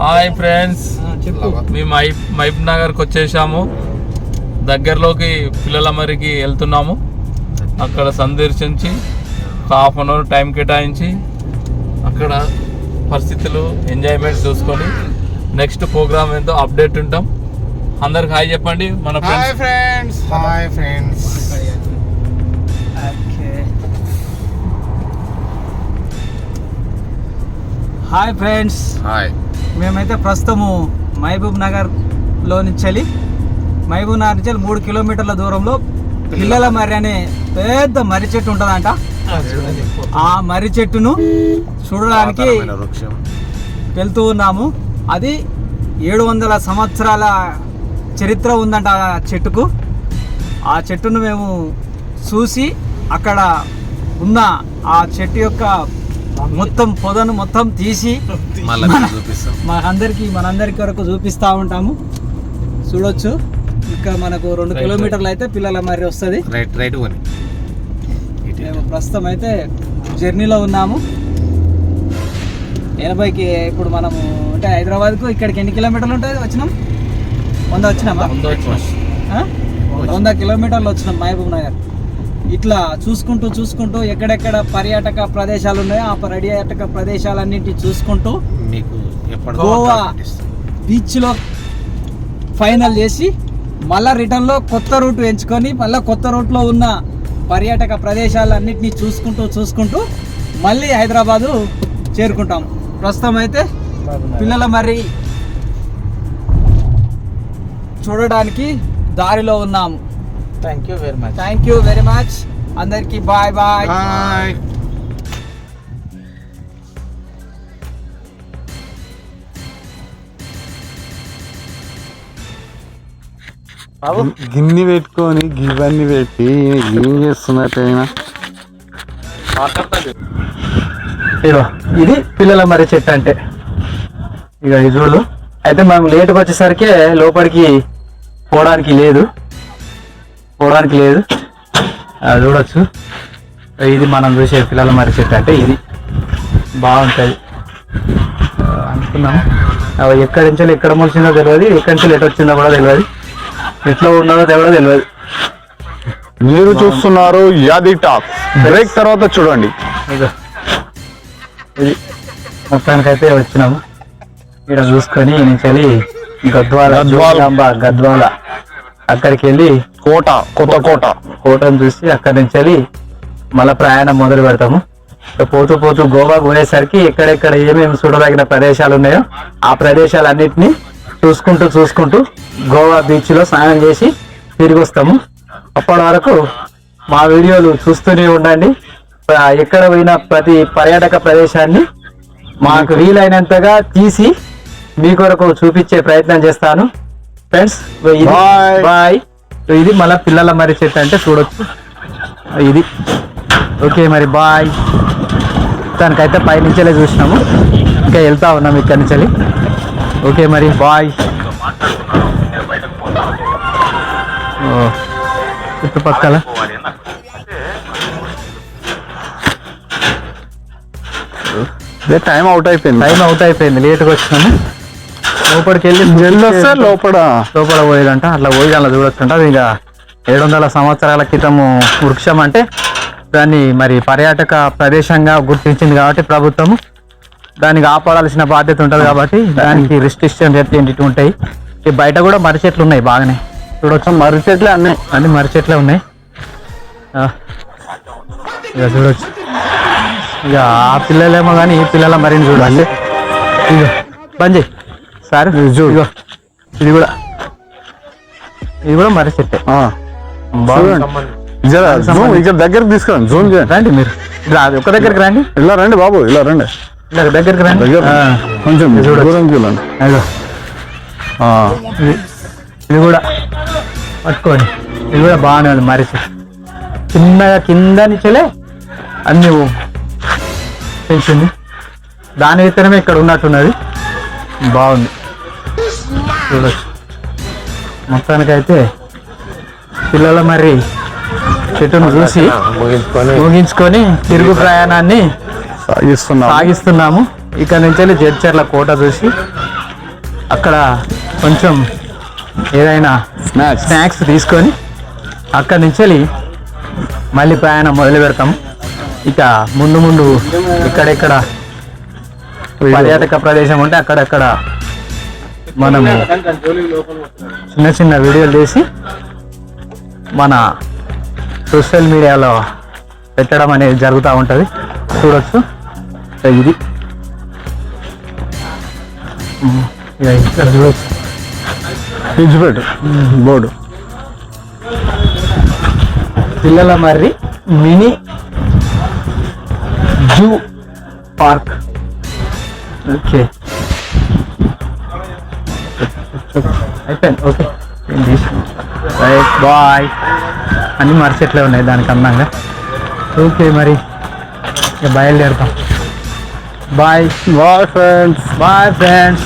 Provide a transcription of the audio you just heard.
Hi friends. మేము మైబ్ మైబ్ నగర్కి వచ్చేసాము. దగ్గరలోకి పిల్లల మరికి వెళ్తున్నాము. అక్కడ సందర్శించి హాఫ్ అన్ అవర్ టైం కేటాయించి అక్కడ పరిస్థితులు ఎంజాయ్మెంట్ చూసుకొని నెక్స్ట్ ప్రోగ్రామ్ ఏంటో అప్డేట్ ఉంటాం. అందరికి హాయ్ చెప్పండి మన friends. Hi friends. Hi friends. Hi. మేమైతే ప్రస్తుతము మహబూబ్ నగర్లో నుంచి వెళ్ళి మహబూబ్ నగర్ నుంచి వెళ్ళి మూడు కిలోమీటర్ల దూరంలో పిల్లల మర్రి అనే పెద్ద మర్రి చెట్టు ఉంటుందంట. ఆ మర్రి చెట్టును చూడడానికి వృక్షం. వెళ్తూ ఉన్నాము. అది ఏడు వందల సంవత్సరాల చరిత్ర ఉందంట ఆ చెట్టుకు. ఆ చెట్టును మేము చూసి అక్కడ ఉన్న ఆ చెట్టు యొక్క మొత్తం పొదను మొత్తం తీసి మనందరికి మనందరికి వరకు చూపిస్తూ ఉంటాము. చూడొచ్చు. ఇంకా మనకు రెండు కిలోమీటర్లు అయితే పిల్లల మరి వస్తుంది. రైట్ రైట్ కొని మేము ప్రస్తుతం అయితే జర్నీలో ఉన్నాము. ఎనభైకి ఇప్పుడు మనము అంటే హైదరాబాద్కు ఇక్కడికి ఎన్ని కిలోమీటర్లు ఉంటుంది వచ్చినాం? వంద వచ్చినామా? వంద కిలోమీటర్లు వచ్చినాం మహబూబ్ నగర్. ఇట్లా చూసుకుంటూ చూసుకుంటూ ఎక్కడెక్కడ పర్యాటక ప్రదేశాలు ఉన్నాయో ఆ పర్యాటక ప్రదేశాలన్నింటినీ చూసుకుంటూ మీకు గోవా. బీచ్లో ఫైనల్ చేసి మళ్ళా రిటర్న్లో కొత్త రూట్ ఎంచుకొని మళ్ళీ కొత్త రూట్లో ఉన్న పర్యాటక ప్రదేశాలన్నింటినీ చూసుకుంటూ చూసుకుంటూ మళ్ళీ హైదరాబాదు చేరుకుంటాం ప్రస్తుతం అయితే పిల్లల మరి చూడడానికి దారిలో ఉన్నాము thank you very much thank you very much అందరికీ బాయ్ బాయ్ హాయ్ గిన్నె పెట్టుకొని ఇవన్నీ పెట్టి ఏం చేస్తున్నట్టయినా? ఇది పిల్లల మర్రి చెట్టు అంటే. ఇక ఇది చూడు. అయితే మనం లేట్గా వచ్చేసరికి లోపలికి పోవడానికి లేదు. పోవడానికి లేదు. చూడొచ్చు. ఇది మనం చూసే పిల్లల మర్రి చెట్టు అంటే ఇది. బాగుంటుంది. అనుకున్నాం. అవి ఎక్కడి నుంచి ఎక్కడ మొలిచిందో తెలియదు ఎక్కడి నుంచి ఎటు వచ్చిందో కూడా తెలియదు ఎట్లా ఉన్నదో తెలియదు తెలియదు మీరు చూస్తున్నారు యాది టాక్. బ్రేక్ తర్వాత చూడండి. ఇదో ఇది మొత్తానికైతే వచ్చినాము. ఇక్కడ చూసుకొని నుంచి గద్వాల గద్వాల. అక్కడికి వెళ్ళి కోట కొత్త కోట. కోటను చూసి అక్కడి నుంచి వెళ్ళి మళ్ళీ ప్రయాణం మొదలు పెడతాము. పోతూ పోతూ గోవా పోయేసరికి ఎక్కడెక్కడ ఏమేమి చూడదగిన ప్రదేశాలు ఉన్నాయో ఆ ప్రదేశాలన్నిటినీ చూసుకుంటూ చూసుకుంటూ గోవా బీచ్లో స్నానం చేసి తిరిగి వస్తాము. అప్పటి వరకు మా వీడియోలు చూస్తూనే ఉండండి. ఎక్కడ పోయిన ప్రతి పర్యాటక ప్రదేశాన్ని మాకు వీలైనంతగా తీసి మీ కొరకు చూపించే ప్రయత్నం చేస్తాను. ఫ్రెండ్స్. బాయ్ ఇది మళ్ళీ పిల్లల మరి చెట్టు అంటే చూడొచ్చు. ఇది. ఓకే మరి బాయ్ దానికైతే పై నుంచెలే చూసినాము. ఇంకా వెళ్తా ఉన్నాం ఇక్కడి నుంచి ఓకే మరి బాయ్ చుట్టుపక్కల టైం అవుట్ అయిపోయింది. టైం అవుట్ అయిపోయింది లేట్గా వచ్చినాము. లోపలికి వెళ్ళి జల్లు వస్తే లోపల. లోపల పోయేదంట అట్లా పోయి అలా చూడొచ్చుంట అది ఇక ఏడు వందల సంవత్సరాల క్రితము వృక్షం అంటే దాన్ని మరి పర్యాటక ప్రదేశంగా గుర్తించింది కాబట్టి ప్రభుత్వము దాన్ని కాపాడాల్సిన బాధ్యత ఉంటుంది కాబట్టి దానికి రిస్ట్రిక్షన్ ఏంటి ఉంటాయి. ఈ బయట కూడా మర్రి చెట్లు ఉన్నాయి బాగానే. చూడొచ్చు. మర్రి చెట్లే అన్నీ. అన్ని మర్రి చెట్లే ఉన్నాయి. ఇక చూడొచ్చు. ఇక ఆ పిల్లలేమో కానీ ఈ పిల్లల మరిని చూడాలి. బంద్ చేయి సార్ చూడు. ఇది కూడా. ఇది కూడా మర్రి చెట్టే. జూమ్ ఇక్కడ దగ్గరికి తీసుకురండి జూమ్ చేయండి. రండి మీరు. రా ఒక దగ్గరికి రండి. ఇలా రండి బాబు ఇలా రండి. ఇలా దగ్గరికి రండి. కొంచెం. దూరం చూడండి ఇది కూడా. పట్టుకోండి. ఇది కూడా బాగానే ఉంది మర్రి చిన్నగా కింద నుంచెలే అన్ని పెంచింది. దాని విత్తనమే ఇక్కడ ఉన్నట్టున్నది. బాగుంది. చూడొచ్చు. మొత్తానికైతే పిల్లల మరి చెట్టును చూసి ముగించుకొని ముగించుకొని తిరుగు ప్రయాణాన్ని సాగిస్తున్నాం సాగిస్తున్నాము. ఇక్కడ నుంచి వెళ్ళి జడ్చర్ల కోట చూసి అక్కడ కొంచెం ఏదైనా స్నాక్స్ స్నాక్స్ తీసుకొని అక్కడి నుంచి మళ్ళీ ప్రయాణం మొదలు పెడతాం. ఇక ముందు ముందు ఇక్కడెక్కడ పర్యాటక ప్రదేశం ఉంటే అక్కడక్కడ మనము చిన్న చిన్న వీడియోలు తీసి మన సోషల్ మీడియాలో పెట్టడం అనేది జరుగుతూ ఉంటుంది. చూడొచ్చు. ఇది. ఇక్కడ చూడొచ్చు. విడిచిపెట్టు బోర్డు. పిల్లల మర్రి మినీ జూ పార్క్. ఓకే. అయిపోయింది ఓకే. Right bye. అన్ని మరిచెట్లే ఉన్నాయి దానికి అందంగా. ఓకే మరి. ఇక బయలుదేరుతాం. Bye. Bye friends. Bye friends.